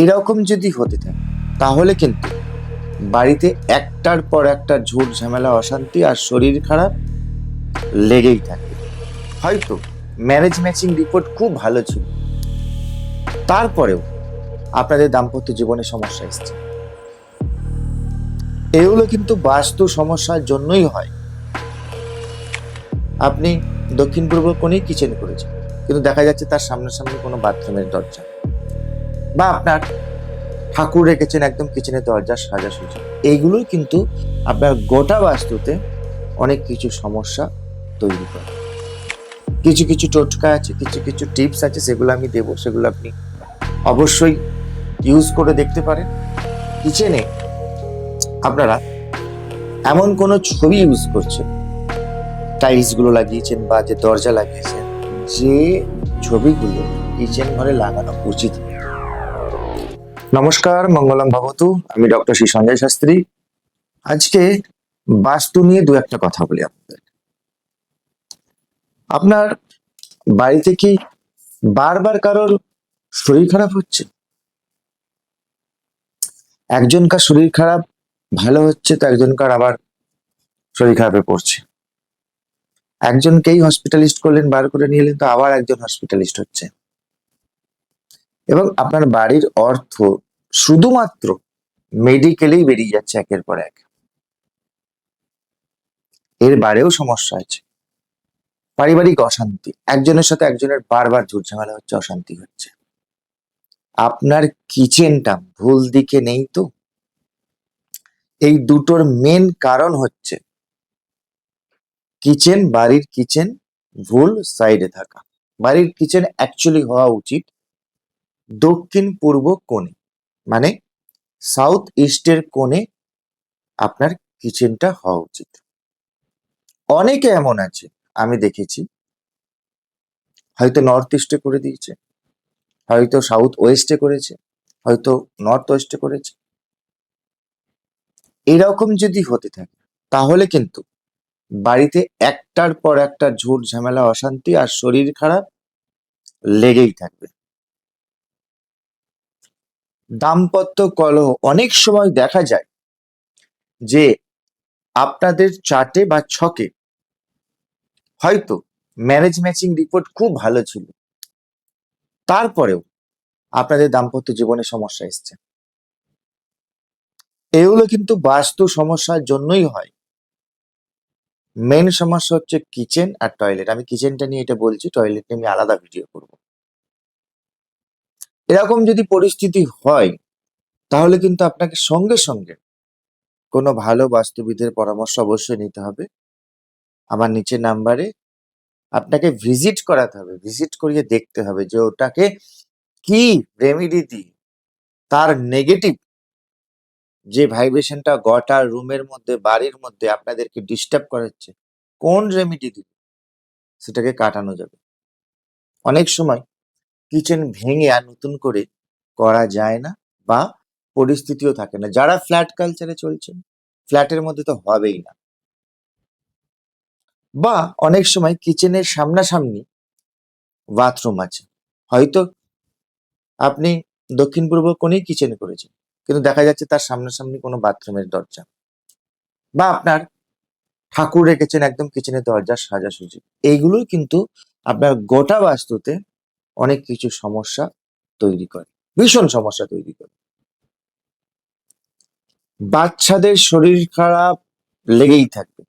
এরকম যদি হতে থাকে, তাহলে কিন্তু বাড়িতে একটার পর একটা ঝুট ঝামেলা, অশান্তি আর শরীর খারাপ লেগেই থাকে। হয়তো ম্যারেজ ম্যাচিং রিপোর্ট খুব ভালো ছিল। তারপরেও আপনাদের দাম্পত্য জীবনে সমস্যা এসছে। এগুলো কিন্তু বাস্তু সমস্যার জন্যই হয়। আপনি দক্ষিণ পূর্ব কোণেই কিচেন করেছেন, কিন্তু দেখা যাচ্ছে তার সামনাসামনি কোনো বাথরুমের দরজা। বা আপনার ঠাকুর রেখেছেন একদম কিচেনের দরজা সাজাসুজি এইগুলোই কিন্তু আপনার গোটা বাস্তুতে অনেক কিছু সমস্যা তৈরি করে। কিছু কিছু টোটকা আছে, কিছু কিছু টিপস আছে, সেগুলো আমি দেবো, সেগুলো আপনি অবশ্যই ইউজ করে দেখতে পারেন। কিচেনে আপনারা এমন কোনো ছবি ইউজ করছেন টাইলসগুলো লাগিয়েছেন বা যে দরজা লাগিয়েছেন, যে ছবিগুলো কিচেন ঘরে লাগানো উচিত। নমস্কার, মঙ্গলম ভবতু। আমি ডক্টর শ্রী সঞ্জয় শাস্ত্রী। আজকে বাস্তু নিয়ে দু একটা কথা বলি আপনাদের। আপনার বাড়িতে কি বারবার কারোর শরীর খারাপ হচ্ছে? একজনকার শরীর খারাপ, ভালো হচ্ছে, তো একজনকার আবার শরীর খারাপে পড়ছে। একজনকেই হসপিটালিস্ট করলেন, বার করে নিয়ে এলেন, তো আবার একজন হসপিটালিস্ট হচ্ছে এবং আপনার বাড়ির অর্থ শুধুমাত্র মেডিকেলেই বেরিয়ে যাচ্ছে একের পর এক। এর বারেও সমস্যা আছে পারিবারিক অশান্তি। একজনের সাথে একজনের বারবার ঝামেলা হচ্ছে, অশান্তি হচ্ছে। আপনার কিচেনটা ভুল দিকে নেই তো? এই দুটোর মেন কারণ হচ্ছে কিচেন, বাড়ির কিচেন ভুল সাইডে থাকা। বাড়ির কিচেন অ্যাকচুয়ালি হওয়া উচিত। দক্ষিণ পূর্ব কোণে মানে সাউথ ইস্টের কোণে আপনার কিচেনটা হওয়া উচিত। অনেকে এমন আছে, আমি দেখেছি। হয়তো নর্থ ইস্টে করে দিয়েছে, হয়তো সাউথ ওয়েস্টে করেছে, হয়তো নর্থ ওয়েস্টে করেছে। এরকম যদি হতে থাকে, তাহলে কিন্তু বাড়িতে একটার পর একটা ঝুট ঝামেলা, অশান্তি আর শরীর খারাপ লেগেই থাকবে। দাম্পত্য কলহ অনেক সময় দেখা যায় যে আপনাদের চার্টে বা ছকে হয়তো ম্যারেজ ম্যাচিং রিপোর্ট খুব ভালো ছিল। তারপরেও আপনাদের দাম্পত্য জীবনে সমস্যা এসছে। এগুলো কিন্তু বাস্তু সমস্যার জন্যই হয়। মেন সমস্যা হচ্ছে কিচেন আর টয়লেট আমি কিচেনটা নিয়ে এটা বলছি টয়লেট নিয়ে আমি আলাদা ভিডিও করব। এরকম যদি পরিস্থিতি হয়, তাহলে কিন্তু আপনাকে সঙ্গে সঙ্গে কোনো ভালো বাস্তুবিদের পরামর্শ অবশ্যই নিতে হবে। আমার নিচের নাম্বারে আপনাকে ভিজিট করাতে হবে, ভিজিট করিয়ে দেখতে হবে যে ওটাকে কি রেমিডি তার নেগেটিভ যে ভাইব্রেশনটা গটার রুমের মধ্যে, বাড়ির মধ্যে আপনাদেরকে ডিস্টার্ব করাচ্ছে, কোন রেমিডি দিলে সেটাকে কাটানো যাবে? অনেক সময় কিচেন ভেঙে আর নতুন করে করা যায় না বা পরিস্থিতিও থাকে না। যারা ফ্ল্যাট কালচারে চলছেন ফ্ল্যাটের মধ্যে তো হবেই না। বা অনেক সময় কিচেনের সামনাসামনি বাথরুম আছে। হয়তো আপনি দক্ষিণ পূর্ব কোণেই কিচেন করেছেন, কিন্তু দেখা যাচ্ছে তার সামনাসামনি কোনো বাথরুমের দরজা। বা আপনার ঠাকুর রেখেছেন একদম কিচেনের দরজা সাজাসুজি। এইগুলোই কিন্তু আপনার গোটা বাস্তুতে অনেক কিছু সমস্যা তৈরি করে, ভীষণ সমস্যা তৈরি করে। বাচ্চাদের শরীর খারাপ লেগেই থাকবে।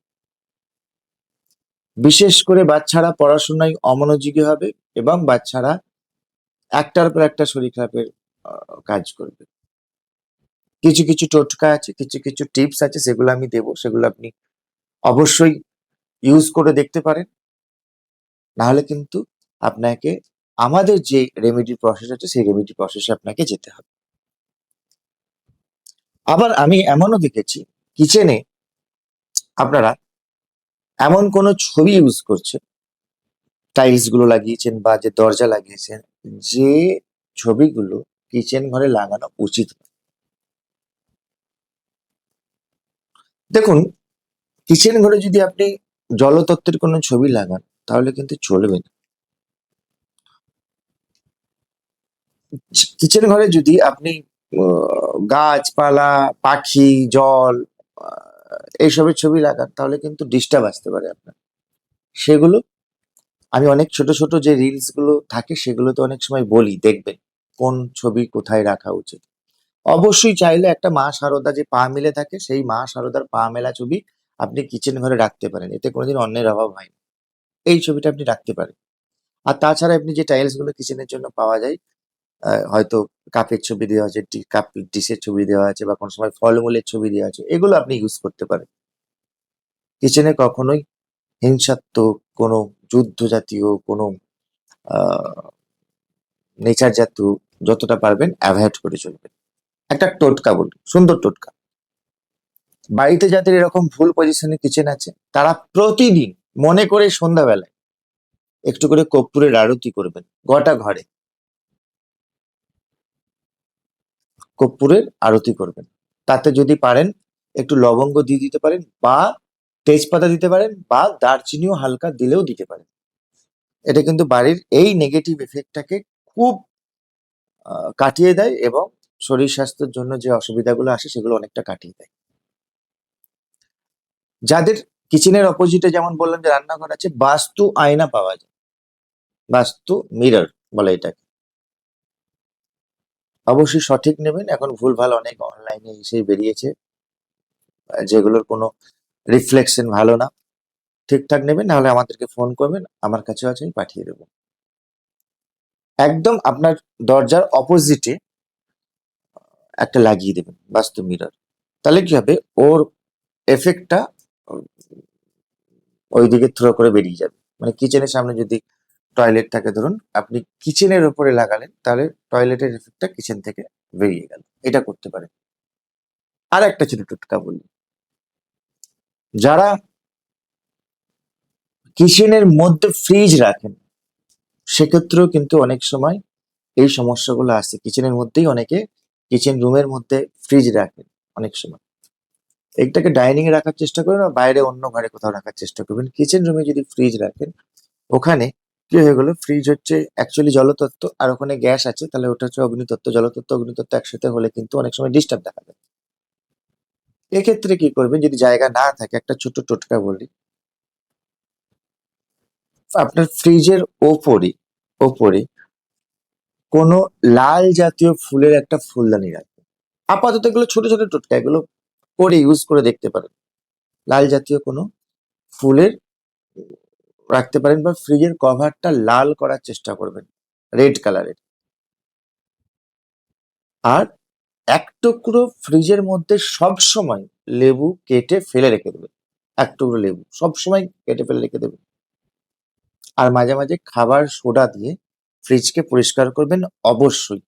বিশেষ করে বাচ্চারা পড়াশোনায় অমনোযোগী হবে এবং বাচ্চারা একটার পর একটা শরীর খারাপের কাজ করবে। কিছু কিছু টোটকা আছে, কিছু কিছু টিপস আছে, সেগুলো আমি দেবো, সেগুলো আপনি অবশ্যই ইউজ করে দেখতে পারেন। নাহলে কিন্তু আপনাকে আমাদের যে রেমেডি প্রসেস আছে, সেই রেমেডি প্রসেসে আপনাকে যেতে হবে আবার আমি এমনও দেখেছি কিচেনে আপনারা এমন কোনো ছবি ইউজ করছেন টাইলসগুলো লাগিয়েছেন বা যে দরজা লাগিয়েছেন, যে ছবিগুলো কিচেন ঘরে লাগানো উচিত। দেখুন কিচেন ঘরে যদি আপনি জলতত্ত্বের কোনো ছবি লাগান, তাহলে কিন্তু চলবে না কিচেন ঘরে যদি আপনি গাছপালা, পাখি, জল এইসবের ছবি লাগান, তাহলে কিন্তু ডিস্টার্ব আসতে পারে আপনার। সেগুলো, আমি অনেক ছোট ছোট যে রিলসগুলো থাকে, সেগুলোতে অনেক সময় বলি, দেখবেন কোন ছবি কোথায় রাখা উচিত। অবশ্যই চাইলে একটা মা সারদা যে পা মেলে থাকে, সেই মা সারদার পা মেলা ছবি আপনি কিচেন ঘরে রাখতে পারেন, এতে কোনোদিন অন্যের অভাব হয় না। এই ছবিটা আপনি রাখতে পারেন। আর তাছাড়া আপনি যে টাইলসগুলো কিচেনের জন্য পাওয়া যায় আহ, হয়তো কাপের ছবি দেওয়া আছে কাপ ডিশের ছবি দেওয়া আছে বা কোনো সময় ফলমূলের ছবি দেওয়া আছে এগুলো আপনি ইউজ করতে পারেন। কিচেনে কখনোই হিংসাত্মক কোনো যুদ্ধ জাতীয় কোনো নেচার জাতীয় যতটা পারবেন অ্যাভয়েড করে চলবেন। একটা টোটকা বলি সুন্দর টোটকা। বাড়িতে যাদের এরকম ভুল পজিশনে কিচেন আছে তারা প্রতিদিন মনে করে সন্ধ্যাবেলায় একটু করে কর্পূরের আরতি করবেন গোটা ঘরে। কর্পূরের আরতি করবেন। তাতে যদি পারেন, একটু লবঙ্গ দিয়ে দিতে পারেন বা তেজপাতা দিতে পারেন বা দারচিনিও হালকা দিলেও দিতে পারেন। এটা কিন্তু বাড়ির এই নেগেটিভ এফেক্টটাকে খুব কাটিয়ে দেয় এবং শরীর স্বাস্থ্যের জন্য যে অসুবিধাগুলো আসে সেগুলো অনেকটা কাটিয়ে দেয়। যাদের কিচেনের অপোজিটে যেমন বললাম যে রান্নাঘর আছে, বাস্তু আয়না পাওয়া যায়। বাস্তু মিরর বলে এটাকে। অবশ্যই সঠিক নেবেন। এখন ভুলভাল অনেক অনলাইনে এসে বেরিয়েছে। যেগুলোর কোনো রিফ্লেকশন ভালো না। ঠিকঠাক নেবেন, নাহলে আমাদেরকে ফোন করবেন, আমার কাছে আছে, আমি পাঠিয়ে দেবো। একদম আপনার দরজার অপোজিটে একটা লাগিয়ে দেবেন বাস্তু মিরর তাহলে কি হবে? ওর এফেক্টটা ওইদিকে থ্রো করে বেরিয়ে যাবে। মানে কিচেনের সামনে যদি টয়লেট থাকে, ধরুন, আপনি কিচেনের উপরে লাগালেন, তাহলে টয়লেটের এফেক্টটা কিচেন থেকে বেরিয়ে গেল। এটা করতে পারেন। আর একটা ছোট টোটকা বলি। যারা কিচেনের মধ্যে ফ্রিজ রাখেন, সেক্ষেত্রেও কিন্তু অনেক সময় এই সমস্যাগুলো আসে। কিচেনের মধ্যেই অনেকে কিচেন রুমের মধ্যে ফ্রিজ রাখেন অনেক সময়। এইটাকে ডাইনিং এ রাখার চেষ্টা করবেন বা বাইরে অন্য ঘরে কোথাও রাখার চেষ্টা করবেন কিচেন রুমে যদি ফ্রিজ রাখেন, ওখানে কি হয়ে গেলো ফ্রিজ হচ্ছে অ্যাকচুয়ালি জলতত্ত্ব আর ওখানে গ্যাস আছে, তাহলে ওটা হচ্ছে অগ্নিতত্ত্ব। জলতত্ত্ব, অগ্নিতত্ত্ব একসাথে হলে কিন্তু অনেক সময় ডিস্টার্ব দেখা যায়। এক্ষেত্রে কি করবেন, যদি জায়গা না থাকে, একটা ছোট টোটকা বলি। আপনার ফ্রিজের ওপরে ওপরে কোনো লাল জাতীয় ফুলের একটা ফুলদানি রাখবেন। আপাতত এগুলো ছোট ছোট টোটকা, এগুলো করে ইউজ করে দেখতে পারেন। লাল জাতীয় কোনো ফুলের রাখতে পারেন বা ফ্রিজের কভারটা লাল করার চেষ্টা করবেন রেড কালারের আর এক টুকরো ফ্রিজের মধ্যে সব সময় লেবু কেটে ফেলে রেখে দেবেন। এক টুকরো লেবু সব সময় কেটে ফেলে রেখে দেবেন। আর মাঝে মাঝে খাবার সোডা দিয়ে ফ্রিজকে পরিষ্কার করবেন অবশ্যই।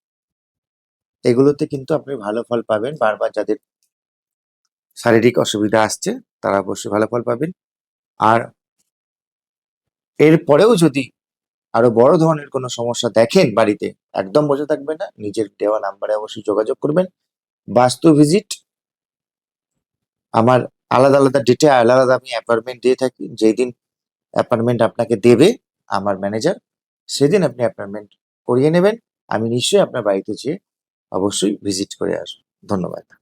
এগুলোতে কিন্তু আপনি ভালো ফল পাবেন। বারবার যাদের শারীরিক অসুবিধা আসছে, তারা অবশ্যই ভালো ফল পাবেন। আর এরপরেও যদি আরও বড় ধরনের কোনো সমস্যা দেখেন বাড়িতে, একদম বসে থাকবেন না, নিজের দেওয়া নাম্বারে অবশ্যই যোগাযোগ করবেন। বাস্তু ভিজিট আমার আলাদা আলাদা ডেটে আলাদা আলাদা আমি অ্যাপয়েন্টমেন্ট দিয়ে থাকি। যেদিন অ্যাপয়েন্টমেন্ট আপনাকে দেবে আমার ম্যানেজার সেদিন আপনি অ্যাপয়েন্টমেন্ট করিয়ে নেবেন। আমি নিশ্চয়ই আপনার বাড়িতে যেয়ে অবশ্যই ভিজিট করে আসব। ধন্যবাদ।